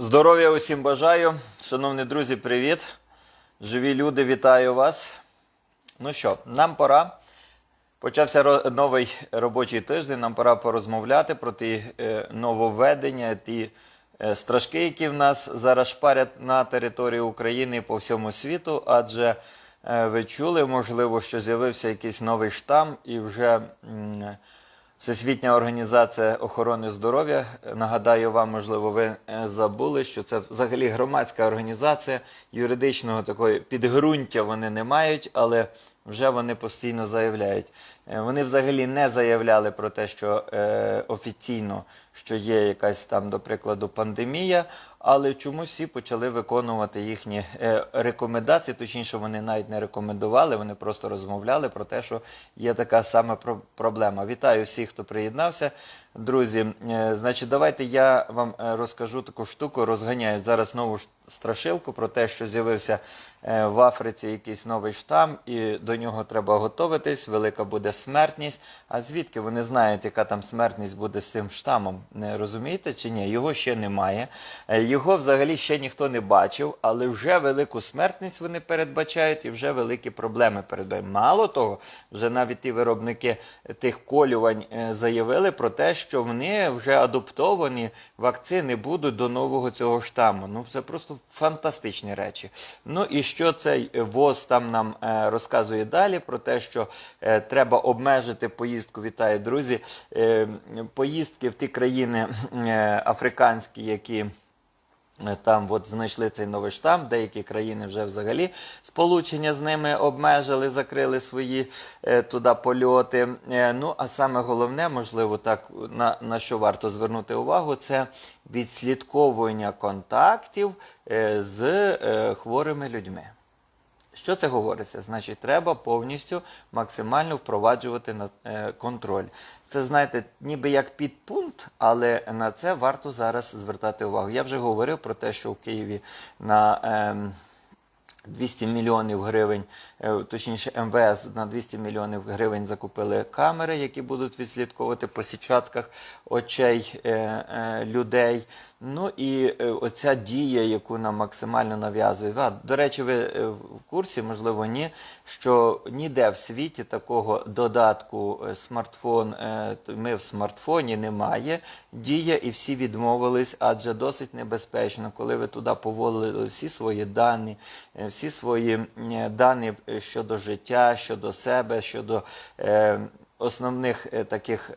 Здоров'я усім бажаю. Шановні друзі, привіт. Живі люди, вітаю вас. Ну що, нам пора. Почався новий робочий тиждень. Нам пора порозмовляти про ті е, нововведення, ті е, страшки, які в нас зараз шпарять на території України і по всьому світу. Адже е, ви чули, можливо, що з'явився якийсь новий штам і вже. Всесвітня організація охорони здоров'я. Нагадаю вам, можливо, ви е, забули, що це взагалі громадська організація юридичного такої підґрунтя вони не мають, але вже вони постійно заявляють. Е, Вони взагалі не заявляли про те, що е, офіційно що є якась там, до прикладу, пандемія, але чомусь всі почали виконувати їхні е, рекомендації. Точніше, вони навіть не рекомендували, вони просто розмовляли про те, що є така саме про- проблема. Вітаю всіх, хто приєднався. Друзі, е, значить, давайте я вам е, розкажу таку штуку. Розганяють зараз нову страшилку про те, що з'явився е, в Африці якийсь новий штам, і до нього треба готуватись. Велика буде смертність. А звідки вони знають, яка там смертність буде з цим штамом? Не розумієте чи ні? Його ще немає. Е, Його взагалі ще ніхто не бачив, але вже велику смертність вони передбачають і вже великі проблеми передбачають. Мало того, вже навіть ті виробники тих колювань е, заявили про те, що вони вже адаптовані вакцини будуть до нового цього штаму. Ну це просто фантастичні речі. Ну і що цей ВОЗ там нам е, розказує далі про те, що е, треба обмежити поїздку. Вітаю, друзі. е, поїздки в ті країни африканські, які. Е, Там от знайшли цей новий штам, деякі країни вже взагалі сполучення з ними обмежили, закрили свої е, туди польоти. Е, ну а саме головне, можливо, так на, на що варто звернути увагу, це відслідковування контактів е, з е, хворими людьми. Що це говориться? Значить, треба повністю максимально впроваджувати на е, контроль. Це знаєте, ніби як підпункт, але на це варто зараз звертати увагу. Я вже говорив про те, що в Києві на ем, 200 мільйонів гривень, точніше МВС на 200 мільйонів гривень закупили камери, які будуть відслідковувати по січатках очей е, е, людей. Ну і е, оця дія, яку нам максимально нав'язує. До речі, ви е, в курсі, можливо, ні, що ніде в світі такого додатку е, смартфон, е, ми в смартфоні немає. Дія, і всі відмовились, адже досить небезпечно, коли ви туди поволили всі свої дані, е, всі свої е, дані е, щодо життя, щодо себе, щодо е, основних е, таких.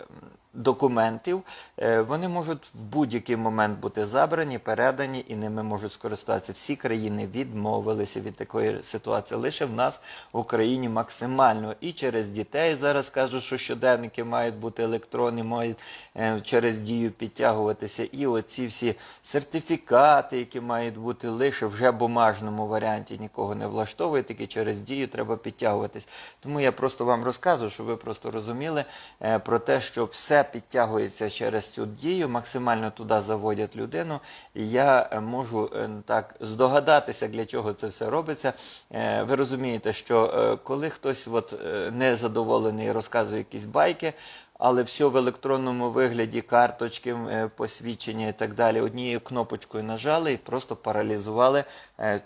Документів е, вони можуть в будь-який момент бути забрані, передані і ними можуть скористатися. Всі країни відмовилися від такої ситуації. Лише в нас в Україні максимально і через дітей зараз кажуть, що щоденники мають бути електронні, мають е, через дію підтягуватися. І оці всі сертифікати, які мають бути лише вже в бумажному варіанті, нікого не влаштовує, тільки через дію треба підтягуватись. Тому я просто вам розказую, щоб ви просто розуміли е, про те, що все підтягується через цю дію, максимально туди заводять людину. І я е, можу е, так здогадатися, для чого це все робиться. Е, Ви розумієте, що коли хтось от, незадоволений розказує якісь байки, але все в електронному вигляді, карточки, посвідчення і так далі, однією кнопочкою нажали і просто паралізували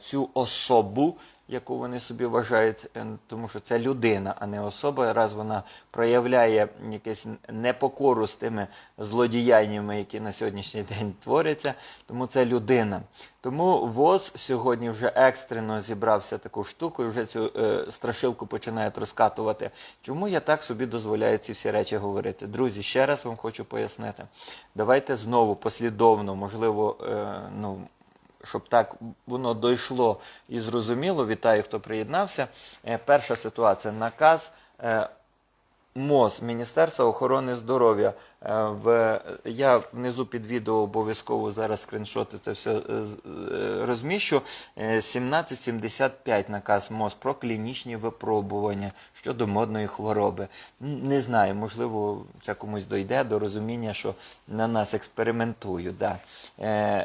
цю особу, яку вони собі вважають, е, тому що це людина, а не особа. Раз вона проявляє якусь непокору з тими злодіяннями, які на сьогоднішній день творяться, тому це людина. Тому ВОЗ сьогодні вже екстрено зібрався таку штуку і вже цю е, страшилку починають розкатувати. Чому я так собі дозволяю ці всі речі говорити? Друзі, ще раз вам хочу пояснити. Давайте знову послідовно, можливо, е, ну щоб так воно дійшло і зрозуміло. Вітаю, хто приєднався. Е, Перша ситуація наказ. МОЗ, Міністерства охорони здоров'я. Е, В, я внизу під відео обов'язково зараз скріншоти це все е, е, розміщу. Е, 1775 наказ МОЗ про клінічні випробування щодо модної хвороби. Не знаю, можливо, це комусь дойде до розуміння, що на нас експериментують. Да.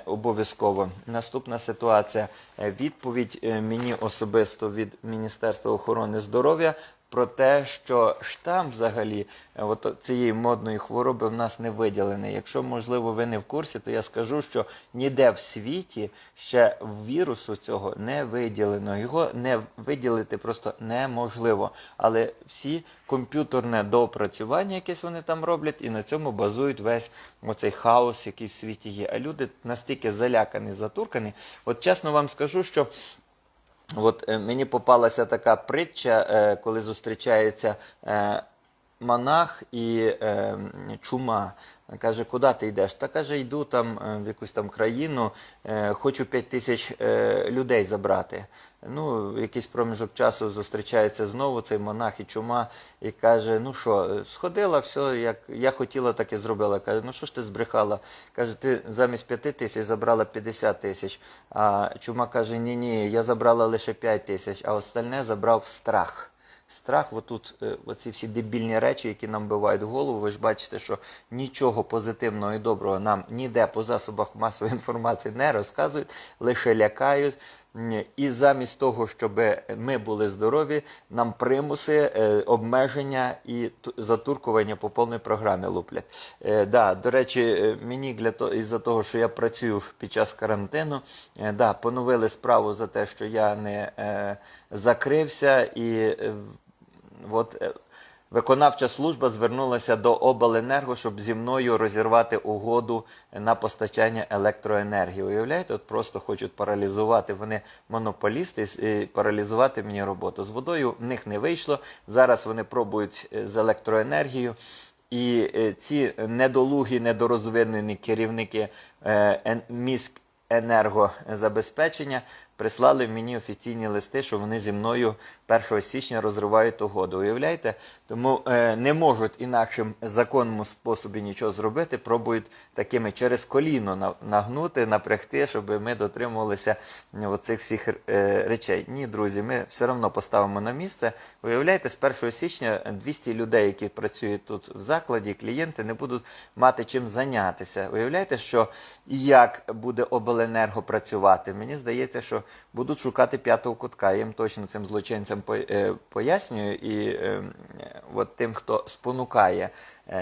Обов'язково. Наступна ситуація. Відповідь мені особисто від Міністерства охорони здоров'я про те, що штам взагалі е, от цієї модної хвороби в нас не виділений. Якщо, можливо, ви не в курсі, то я скажу, що ніде в світі ще вірусу цього не виділено. Його не виділити просто неможливо. Але всі комп'ютерне доопрацювання, якесь вони там роблять, і на цьому базують весь оцей хаос, який в світі є. А люди настільки залякані, затуркані. От чесно вам скажу, що От е, мені попалася така притча, е, коли зустрічається е, монах і чума. Каже, куди ти йдеш? Та каже, йду там е, в якусь там країну, е, хочу 5 тисяч е, людей забрати. Ну, якийсь проміжок часу зустрічається знову цей монах і чума, і каже: ну що, е, сходила, все, як я хотіла, так і зробила. Каже, ну що ж ти збрехала? Каже, ти замість 5 тисяч забрала 50 тисяч. А чума каже, ні, ні, я забрала лише 5 тисяч, а остальне забрав страх. Страх, отут, е, оці всі дебільні речі, які нам бивають голову, ви ж бачите, що нічого позитивного і доброго нам ніде по засобах масової інформації не розказують, лише лякають. І замість того, щоб ми були здорові, нам примуси, е, обмеження і затуркування по повній програмі луплять. Е, да, до речі, мені для того, із-за того, що я працюю під час карантину, да, поновили справу за те, що я не закрився і от. е, Виконавча служба звернулася до обленерго, щоб зі мною розірвати угоду на постачання електроенергії. Уявляєте, от просто хочуть паралізувати вони монополісти і паралізувати мені роботу. З водою в них не вийшло. Зараз вони пробують е, з електроенергією. І е, ці недолугі, недорозвинені керівники е, міськ енергозабезпечення прислали мені офіційні листи, що вони зі мною 1 січня розривають угоду. Уявляєте? Тому е, не можуть інакшим законному способі нічого зробити, пробують такими через коліно нагнути, напрягти, щоб ми дотримувалися оцих всіх е, речей. Ні, друзі, ми все одно поставимо на місце. Уявляєте, з 1 січня 200 людей, які працюють тут в закладі, клієнти не будуть мати чим зайнятися. Уявляєте, що як буде обленерго працювати? Мені здається, що будуть шукати п'ятого кутка. Їм точно цим злочинцям пояснюю. І е, е, от тим, хто спонукає е,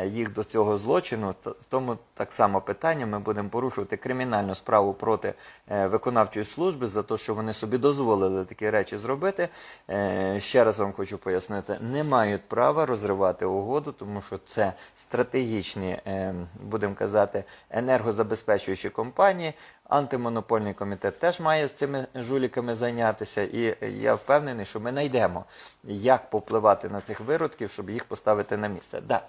їх до цього злочину, в тому так само питання ми будемо порушувати кримінальну справу проти е, виконавчої служби за те, що вони собі дозволили такі речі зробити. Е, Ще раз вам хочу пояснити, не мають права розривати угоду, тому що це стратегічні, е, будемо казати, енергозабезпечуючі компанії. Антимонопольний комітет теж має з цими жуліками зайнятися, і я впевнений, що ми знайдемо, як попливати на цих виродків, щоб їх поставити на місце. Да.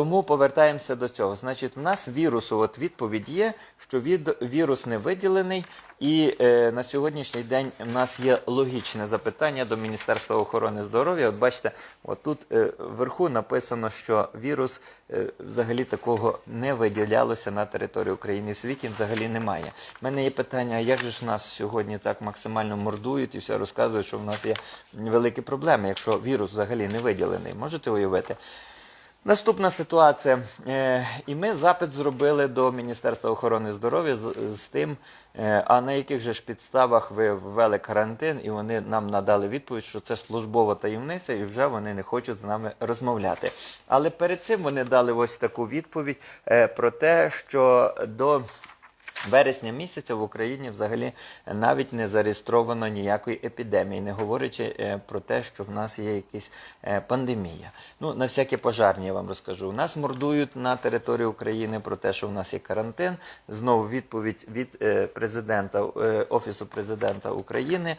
Тому повертаємося до цього. Значить, в нас вірусу, от відповідь є, що від, вірус не виділений, і е, на сьогоднішній день в нас є логічне запитання до Міністерства охорони здоров'я. От бачите, от тут е, вверху написано, що вірус е, взагалі такого не виділялося на території України. В світі взагалі немає. У мене є питання, як же ж нас сьогодні так максимально мордують і все розказують, що в нас є великі проблеми, якщо вірус взагалі не виділений. Можете уявити? Наступна ситуація. Е, І ми запит зробили до Міністерства охорони здоров'я з, з тим, е, а на яких же ж підставах ви ввели карантин, і вони нам надали відповідь, що це службова таємниця, і вже вони не хочуть з нами розмовляти. Але перед цим вони дали ось таку відповідь е, про те, що до вересня місяця в Україні взагалі навіть не зареєстровано ніякої епідемії, не говорячи е, про те, що в нас є якась е, пандемія. Ну, на всякі пожарні я вам розкажу. У нас мордують на території України про те, що в нас є карантин. Знову відповідь від е, президента Офісу президента України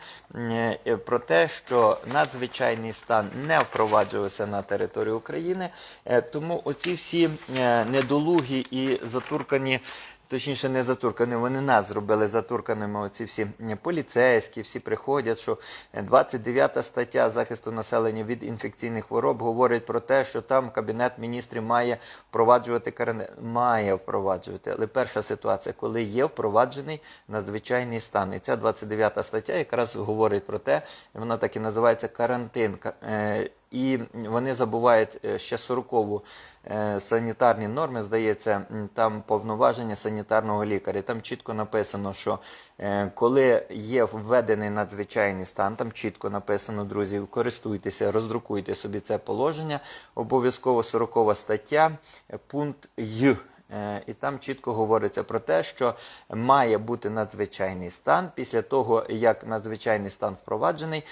про те, що надзвичайний стан не впроваджувався на території України. Тому оці всі недолугі і затуркані точніше не затуркані, вони нас зробили затурканими. Оці всі поліцейські, всі приходять, що е, 29 стаття захисту населення від інфекційних хвороб говорить про те, що там кабінет міністрів має впроваджувати карантин. Має впроваджувати. Але перша ситуація, коли є впроваджений надзвичайний стан. І ця 29 стаття якраз говорить про те, вона так і називається карантин. Е, і вони забувають е, ще 40-ву е, санітарні норми, здається, там повноваження санітарного лікаря. Там чітко написано, що е, коли є введений надзвичайний стан, там чітко написано, друзі, користуйтеся, роздрукуйте собі це положення. Обов'язково 40 стаття, е, пункт Й. Е, І там чітко говориться про те, що має бути надзвичайний стан після того, як надзвичайний стан впроваджений.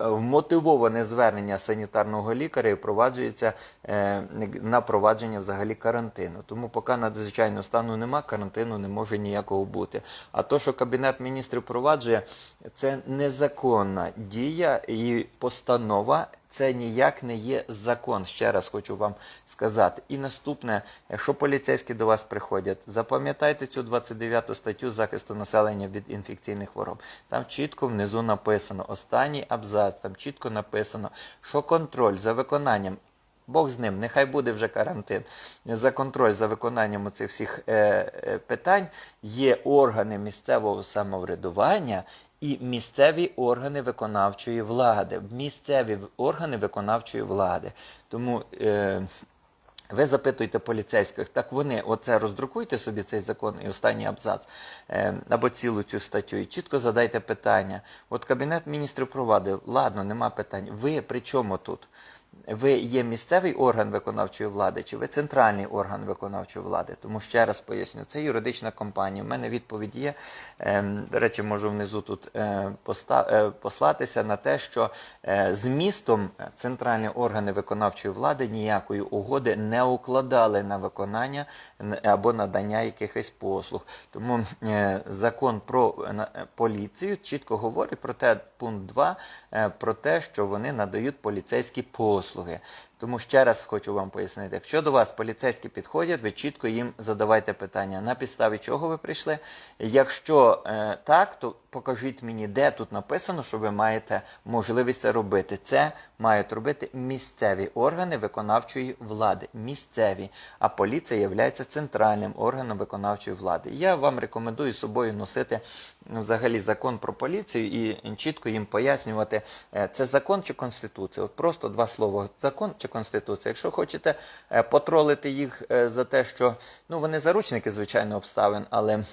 Е, Вмотивоване звернення санітарного лікаря і впроваджується е, на провадження взагалі карантину. Тому поки надзвичайного стану нема, карантину не може ніякого бути. А то, що Кабінет міністрів впроваджує, це незаконна дія і постанова. Це ніяк не є закон. Ще раз хочу вам сказати. І наступне, якщо поліцейські до вас приходять, запам'ятайте цю 29 статтю захисту населення від інфекційних хвороб. Там чітко внизу написано, останній абзац, там чітко написано, що контроль за виконанням. Бог з ним, нехай буде вже карантин. За контроль за виконанням цих всіх е, е, питань є органи місцевого самоврядування і місцеві органи виконавчої влади. Місцеві органи виконавчої влади. Тому е, ви запитуєте поліцейських, так вони оце роздрукуйте собі цей закон і останній абзац е, або цілу цю статтю, і чітко задайте питання. От кабінет міністрів провадив, ладно, нема питань. Ви при чому тут? Ви є місцевий орган виконавчої влади, чи ви центральний орган виконавчої влади? Тому ще раз поясню, це юридична компанія. У мене відповідь є. Ем, До речі, можу внизу тут е, е, послатися на те, що е, з містом центральні органи виконавчої влади ніякої угоди не укладали на виконання або надання якихось послуг. Тому закон про поліцію чітко говорить про те, пункт 2, е, про те, що вони надають поліцейські послуги. OK。Тому ще раз хочу вам пояснити, якщо до вас поліцейські підходять, ви чітко їм задавайте питання, на підставі чого ви прийшли. Якщо е, так, то покажіть мені, де тут написано, що ви маєте можливість це робити. Це мають робити місцеві органи виконавчої влади. Місцеві. А поліція є центральним органом виконавчої влади. Я вам рекомендую з собою носити ну, взагалі закон про поліцію і чітко їм пояснювати, е, це закон чи конституція. От просто два слова: закон чи конституція. Якщо хочете е, потролити їх е, за те, що ну вони заручники, звичайно, обставин, але.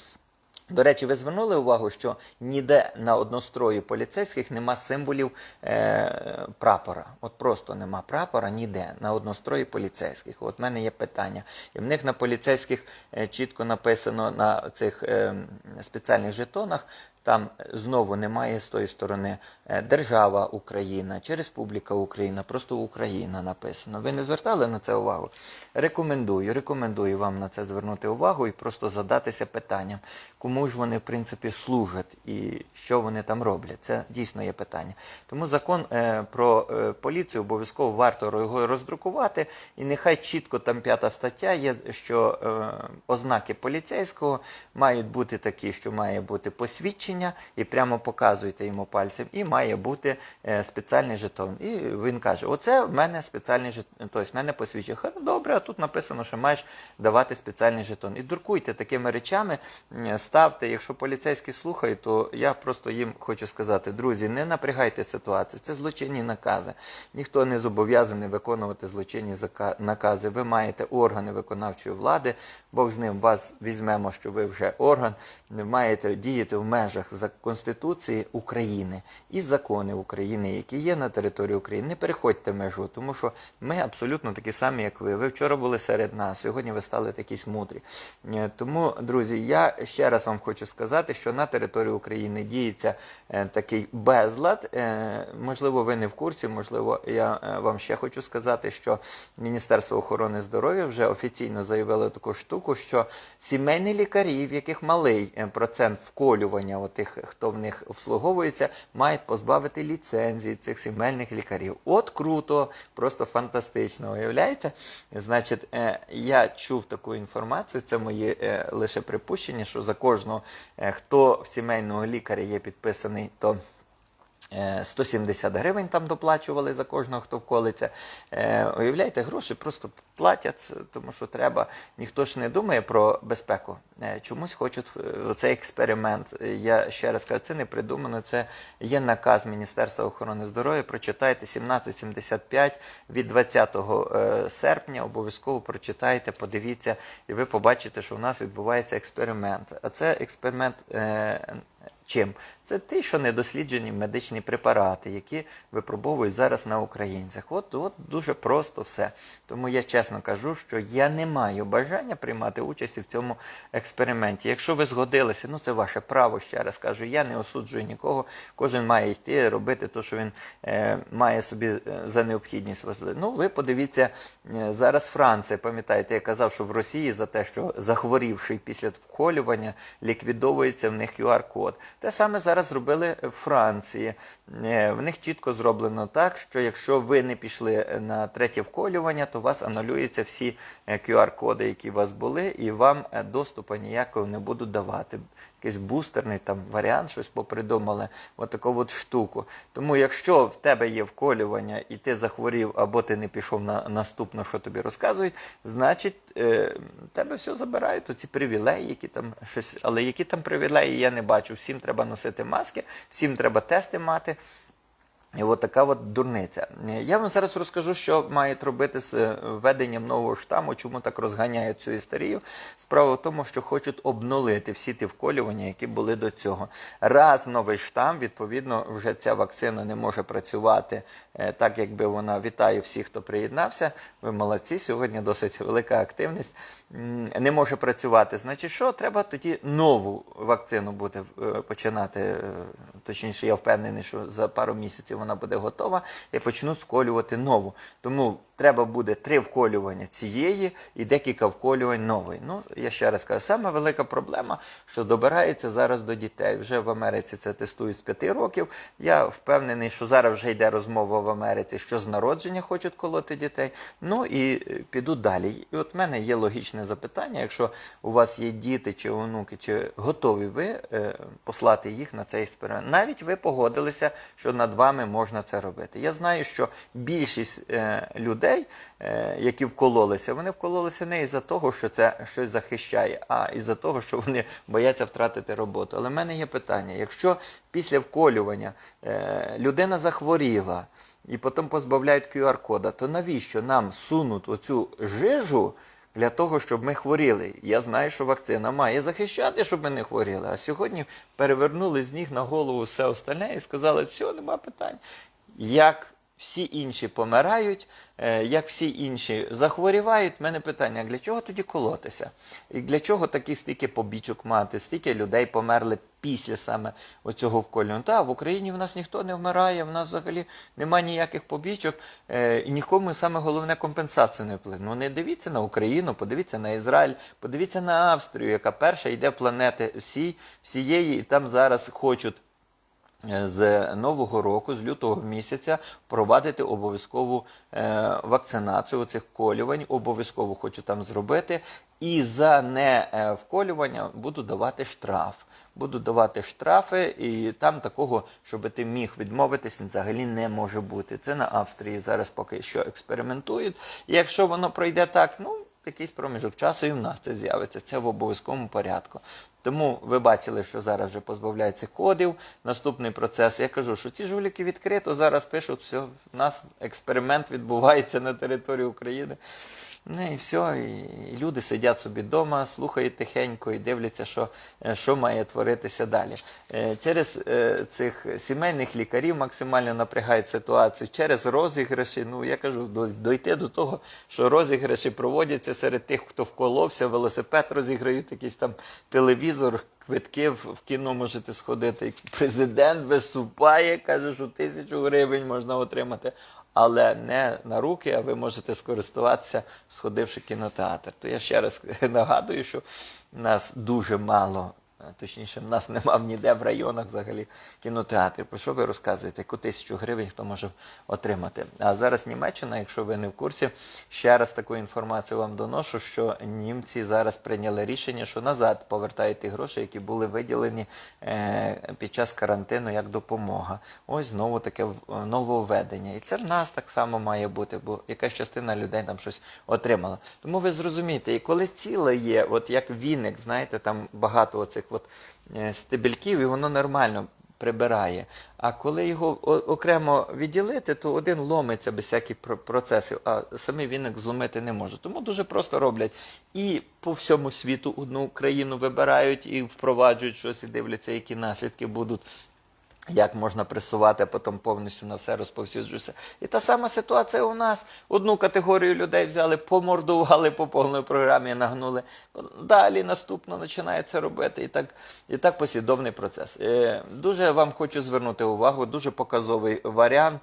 До речі, ви звернули увагу, що ніде на однострої поліцейських нема символів е, прапора. От просто нема прапора ніде на однострої поліцейських. От в мене є питання. І в них на поліцейських е, чітко написано на цих е, спеціальних жетонах. Там знову немає з тої сторони е, держава Україна чи Республіка Україна, просто Україна написано. Ви не звертали на це увагу? Рекомендую, рекомендую вам на це звернути увагу і просто задатися питанням, кому ж вони в принципі служать і що вони там роблять. Це дійсно є питання. Тому закон е, про е, поліцію обов'язково варто його роздрукувати, і нехай чітко там п'ята стаття є, що е, ознаки поліцейського мають бути такі, що має бути посвідчення, і прямо показуєте йому пальцем, і має бути спеціальний жетон. І він каже: Оце в мене спеціальний жетон, тобто в мене посвідчення. Ха, Добре, а тут написано, що маєш давати спеціальний жетон. І дуркуйте такими речами, ставте. Якщо поліцейські слухають, то я просто їм хочу сказати, друзі, не напрягайте ситуацію. Це злочинні накази. Ніхто не зобов'язаний виконувати злочинні накази. Ви маєте органи виконавчої влади. Бог з ним вас візьмемо, що ви вже орган, маєте діяти в межах за Конституції України і закони України, які є на території України. Не переходьте межу, тому що ми абсолютно такі самі, як ви. Ви вчора були серед нас, сьогодні ви стали такісь мудрі. Е, Тому, друзі, я ще раз вам хочу сказати, що на території України діється е, такий безлад. Е, Можливо, ви не в курсі, можливо, я вам ще хочу сказати, що Міністерство охорони здоров'я вже офіційно заявило таку штуку, що сімейні лікарі, в яких малий е, процент вколювання, отих, хто в них обслуговується, мають позбавити ліцензії цих сімейних лікарів. От круто, просто фантастично. Уявляєте? Значить, е, я чув таку інформацію, це мої е, лише припущення, що за кожного, хто в сімейного лікаря є підписаний, то 170 гривень там доплачували за кожного, хто вколиться. Е, Уявляєте, гроші просто платять, тому що треба. Ніхто ж не думає про безпеку. Е, Чомусь хочуть е, оцей експеримент. Е, Я ще раз кажу, це не придумано. Це є наказ Міністерства охорони здоров'я. Прочитайте 1775 від 20 е, серпня. Обов'язково прочитайте, подивіться, і ви побачите, що в нас відбувається експеримент. А це експеримент. е, Чим? Це ті, що недосліджені медичні препарати, які випробовують зараз на українцях. От, от дуже просто все. Тому я чесно кажу, що я не маю бажання приймати участь в цьому експерименті. Якщо ви згодилися, ну це ваше право, ще раз кажу. Я не осуджую нікого. Кожен має йти робити те, що він е, має собі е, за необхідність важливо. Ну, ви подивіться е, зараз Франція. Пам'ятаєте, я казав, що в Росії за те, що захворівший після вколювання ліквідовується в них QR-код. Те саме зараз зробили в Франції. Е, В них чітко зроблено так, що якщо ви не пішли на третє вколювання, то у вас анулюються всі е, QR-коди, які у вас були, і вам е, доступу ніякого не будуть давати. Якийсь бустерний там варіант, щось попридумали, отаку от штуку. Тому якщо в тебе є вколювання і ти захворів, або ти не пішов на наступне, що тобі розказують, значить е, тебе все забирають, оці привілеї, які там щось, але які там привілеї, я не бачу. Всім треба носити маски, всім треба тести мати. І от така от дурниця. Я вам зараз розкажу, що мають робити з е, введенням нового штаму, чому так розганяють цю істерію. Справа в тому, що хочуть обнулити всі ті вколювання, які були до цього. Раз новий штам, відповідно, вже ця вакцина не може працювати е, так, якби вона вітаю всіх, хто приєднався. Ви молодці. Сьогодні досить велика активність. Не може працювати. Значить, що треба тоді нову вакцину буде починати. е, Точніше, я впевнений, що за пару місяців вона буде готова і почнуть вколювати нову. Тому треба буде три вколювання цієї і декілька вколювань нової. Ну, я ще раз кажу, саме велика проблема, що добирається зараз до дітей. Вже в Америці це тестують з п'яти років. Я впевнений, що зараз вже йде розмова в Америці, що з народження хочуть колоти дітей. Ну і е, підуть далі. І от в мене є логічне запитання: якщо у вас є діти чи онуки, чи готові ви е, послати їх на цей експеримент? Навіть ви погодилися, що над вами можна це робити. Я знаю, що більшість е, людей, е, які вкололися, вони вкололися не із-за того, що це щось захищає, а із-за того, що вони бояться втратити роботу. Але в мене є питання: якщо після вколювання е, людина захворіла і потім позбавляють QR-кода, то навіщо нам сунуть оцю жижу? Для того, щоб ми хворіли. Я знаю, що вакцина має захищати, щоб ми не хворіли. А сьогодні перевернули з ніг на голову все остальне і сказали, все, нема питань. Як всі інші помирають, як всі інші захворівають, в мене питання, для чого тоді колотися? І для чого такі стільки побічок мати, стільки людей померли після саме оцього вколювання? Та, в Україні в нас ніхто не вмирає, в нас взагалі немає ніяких побічок, е, і нікому саме головне компенсацію не вплине. Ну не дивіться на Україну, подивіться на Ізраїль, подивіться на Австрію, яка перша йде планети всій, всієї, і там зараз хочуть з нового року, з лютого місяця, впровадити обов'язкову е, вакцинацію цих вколювань. Обов'язково хочу там зробити. І за не е, буду давати штраф. Буду давати штрафи, і там такого, щоб ти міг відмовитись, взагалі не може бути. Це на Австрії зараз поки що експериментують. І якщо воно пройде так, ну якийсь проміжок часу і в нас це з'явиться. Це в обов'язковому порядку. Тому ви бачили, що зараз вже позбавляється кодів. Наступний процес. Я кажу, що ці жуліки відкрито зараз пишуть, все, в нас експеримент відбувається на території України. Ну і все, і, люди сидять собі вдома, слухають тихенько і дивляться, що, е, що має творитися далі. Е, Через е, цих сімейних лікарів максимально напрягають ситуацію, через розіграші. Ну я кажу, дойти до того, що розіграші проводяться серед тих, хто вколовся, велосипед розіграють, якийсь там телевізор. Квитки в кіно можете сходити. Президент виступає, каже, що тисячу гривень можна отримати, але не на руки, а ви можете скористуватися, сходивши кінотеатр. То я ще раз нагадую, що нас дуже мало точніше, в нас нема ніде в районах взагалі кінотеатрів. Про що ви розказуєте? Яку тисячу гривень хто може отримати? А зараз Німеччина, якщо ви не в курсі, ще раз таку інформацію вам доношу, що німці зараз прийняли рішення, що назад повертають ті гроші, які були виділені е, під час карантину як допомога. Ось знову таке нововведення. І це в нас так само має бути, бо якась частина людей там щось отримала. Тому ви зрозумієте, і коли ціле є, от як віник, знаєте, там багато оцих от е, стебельків, і воно нормально прибирає. А коли його окремо відділити, то один ломиться без всяких процесів, а самий віник зломити не може. Тому дуже просто роблять. І по всьому світу одну країну вибирають і впроваджують щось, і дивляться, які наслідки будуть. Як можна пресувати, а потім повністю на все розповсюджується. І та сама ситуація у нас. Одну категорію людей взяли, помордували по повній програмі, нагнули. Далі наступно починає це робити. І так, і так послідовний процес. Е, Дуже вам хочу звернути увагу, дуже показовий варіант.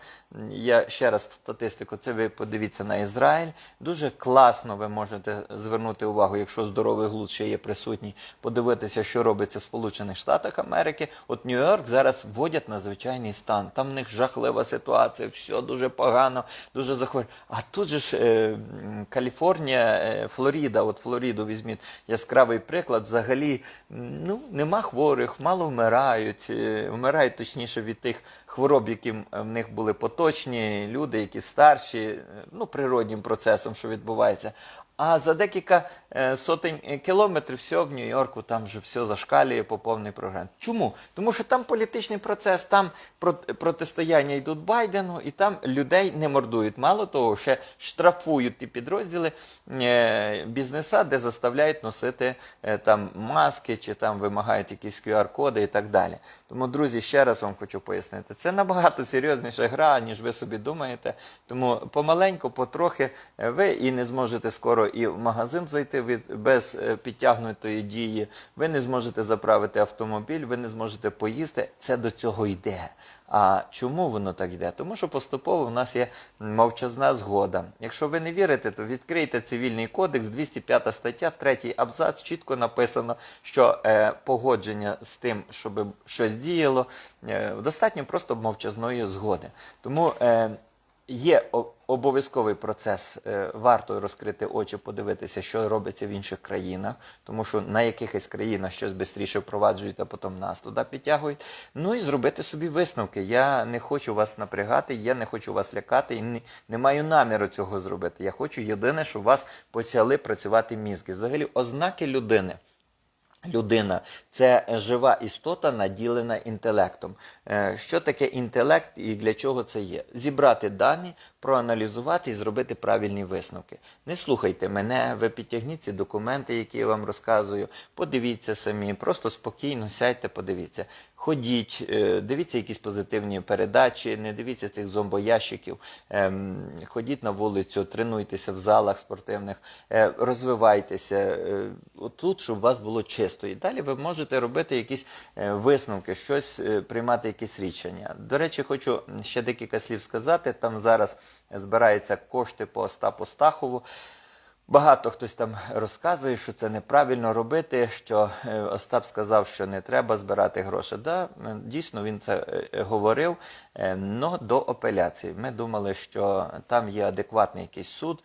Я ще раз статистику, це ви подивіться на Ізраїль. Дуже класно ви можете звернути увагу, якщо здоровий глузд ще є присутній, подивитися, що робиться в Сполучених Штатах Америки. От Нью-Йорк зараз вводять надзвичайний стан. Там в них жахлива ситуація, все дуже погано, дуже захворює. А тут же ж е, Каліфорнія, е, Флоріда, от Флоріду візьміть яскравий приклад. Взагалі ну, нема хворих, мало вмирають, е, вмирають точніше від тих хвороб, які в них були поточні, люди, які старші, е, ну, природнім процесом, що відбувається. А за декілька е, сотень е, кілометрів все в Нью-Йорку там вже все зашкалює по повній програмі. Чому? Тому що там політичний процес, там прот- протистояння йдуть Байдену, і там людей не мордують. Мало того, ще штрафують ті підрозділи е, бізнеса, де заставляють носити там маски чи там вимагають якісь QR-коди і так далі. Тому, друзі, ще раз вам хочу пояснити, це набагато серйозніша гра, ніж ви собі думаєте. Тому помаленьку, потрохи е, ви і не зможете скоро і в магазин зайти від без е, підтягнутої дії. Ви не зможете заправити автомобіль, ви не зможете поїсти. Це до цього йде. А чому воно так йде? Тому що поступово в нас є мовчазна згода. Якщо ви не вірите, то відкрийте цивільний кодекс, 205 стаття, третій абзац, чітко написано, що е, погодження з тим, щоб щось діяло, е, достатньо просто мовчазної згоди. Тому е, є обов'язковий процес, е, варто розкрити очі, подивитися, що робиться в інших країнах, тому що на якихось країнах щось швидше впроваджують, а потім нас туди підтягують. Ну і зробити собі висновки. Я не хочу вас напрягати, я не хочу вас лякати і не, не маю наміру цього зробити. Я хочу єдине, щоб вас почали працювати мізки. Взагалі, ознаки людини. Людина це жива істота, наділена інтелектом. Е, Що таке інтелект і для чого це є? Зібрати дані, проаналізувати і зробити правильні висновки. Не слухайте мене, ви підтягніть ці документи, які я вам розказую. Подивіться самі, просто спокійно сядьте, подивіться. Ходіть, е, дивіться якісь позитивні передачі, не дивіться цих зомбоящиків. Ем, Ходіть на вулицю, тренуйтеся в залах спортивних, е, розвивайтеся. Отут, щоб у вас було чисто. І далі ви можете робити якісь висновки, щось приймати якісь рішення. До речі, хочу ще декілька слів сказати. Там зараз збираються кошти по Остапу Стахову. Багато хтось там розказує, що це неправильно робити, що е, Остап сказав, що не треба збирати гроші. Да, е, дійсно він це е, говорив, але до апеляції. Ми думали, що там є адекватний якийсь суд.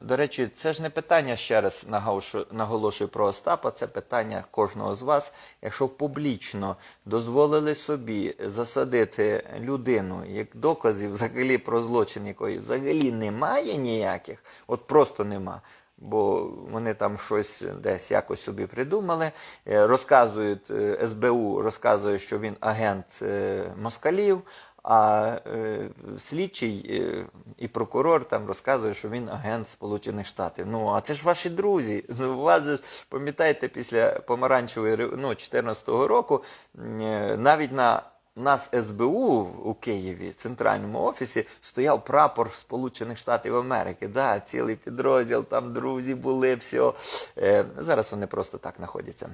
До речі, це ж не питання ще раз наголошу- наголошую про Остапа, це питання кожного з вас. Якщо публічно дозволили собі засадити людину як доказів взагалі про злочин, якої взагалі немає ніяких, от просто нема. Бо вони там щось десь якось собі придумали. Е, Розказують е, СБУ, розказує, що він агент е, москалів. А е, слідчий е, і прокурор там розказує, що він агент Сполучених Штатів. Ну а це ж ваші друзі. Ну, у вас же пам'ятаєте, після помаранчевої ну, 14-го року е, навіть на нас СБУ у Києві, центральному офісі, стояв прапор Сполучених Штатів Америки. Да, цілий підрозділ, там друзі були, все. Е, зараз вони просто так знаходяться.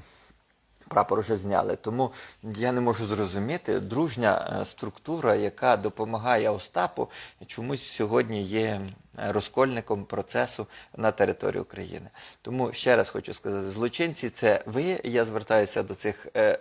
Прапор вже зняли. Тому я не можу зрозуміти, дружня е, структура, яка допомагає Остапу, чомусь сьогодні є е, розкольником процесу на території України. Тому ще раз хочу сказати: злочинці це ви. Я звертаюся до цих. е,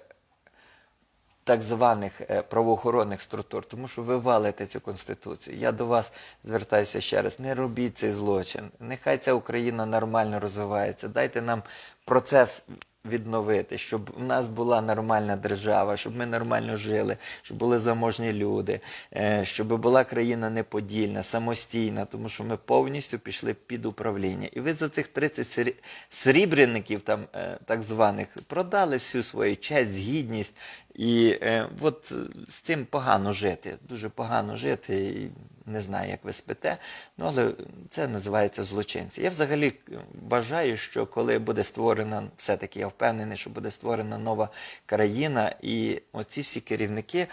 так званих правоохоронних структур, тому що ви валите цю конституцію. Я до вас звертаюся ще раз. Не робіть цей злочин. Нехай ця Україна нормально розвивається. Дайте нам процес відновити, щоб в нас була нормальна держава, щоб ми нормально жили, щоб були заможні люди, е, щоб була країна неподільна, самостійна, тому що ми повністю пішли під управління. І ви за цих 30 срі- срібреників, там е, так званих, продали всю свою честь, гідність. І е, от з цим погано жити, дуже погано жити. Не знаю, як ви спите, ну але це називається злочинці. Я взагалі е, вважаю, що коли буде створена, все-таки я впевнений, що буде створена нова країна, і оці всі керівники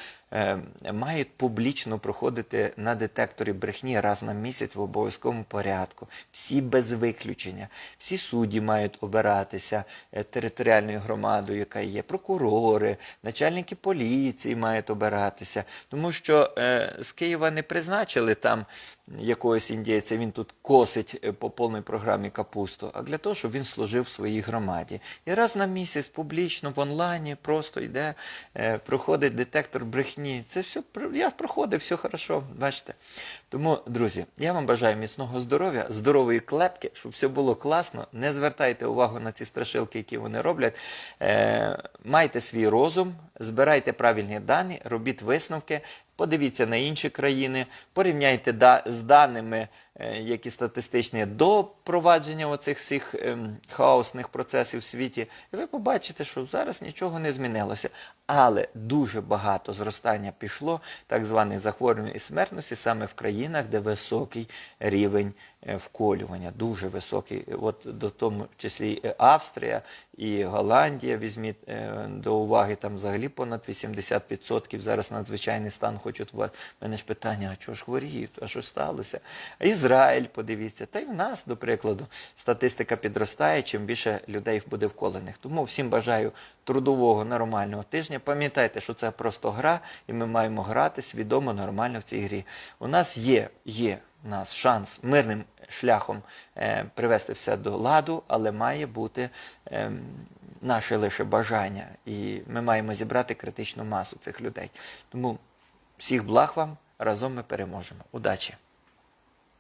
мають публічно проходити на детекторі брехні раз на місяць в обов'язковому порядку. Всі без виключення. Всі судді мають обиратися е, територіальною громадою, яка є, прокурори, начальники поліції мають обиратися. Тому що е, з Києва не призначили там якогось індійця, він тут косить е, по повній програмі капусту, а для того, щоб він служив в своїй громаді. І раз на місяць публічно в онлайні просто йде, е, проходить детектор брехні. Це все я проходив, все хорошо, бачите. Тому, друзі, я вам бажаю міцного здоров'я, здорової клепки, щоб все було класно. Не звертайте увагу на ці страшилки, які вони роблять. Е, майте свій розум, збирайте правильні дані, робіть висновки. Подивіться на інші країни, порівняйте да, з даними, е, які статистичні до впровадження оцих всіх ем, хаосних процесів в світі, і ви побачите, що зараз нічого не змінилося. Але дуже багато зростання пішло так званих захворювань і смертності саме в країнах, де високий рівень вколювання, дуже високий. От до тому числі Австрія і Голландія візьміть е, до уваги, там взагалі понад 80% зараз надзвичайний стан хочуть. У мене ж питання, а чого ж хворіють, а що сталося? А Ізраїль, подивіться, та й в нас, до прикладу, статистика підростає, чим більше людей буде вколених. Тому всім бажаю трудового нормального тижня. Пам'ятайте, що це просто гра, і ми маємо грати свідомо, нормально в цій грі. У нас є, є нас шанс мирним шляхом е, привести все до ладу, але має бути е, наше лише бажання, і ми маємо зібрати критичну масу цих людей. Тому всіх благ вам разом ми переможемо. Удачі!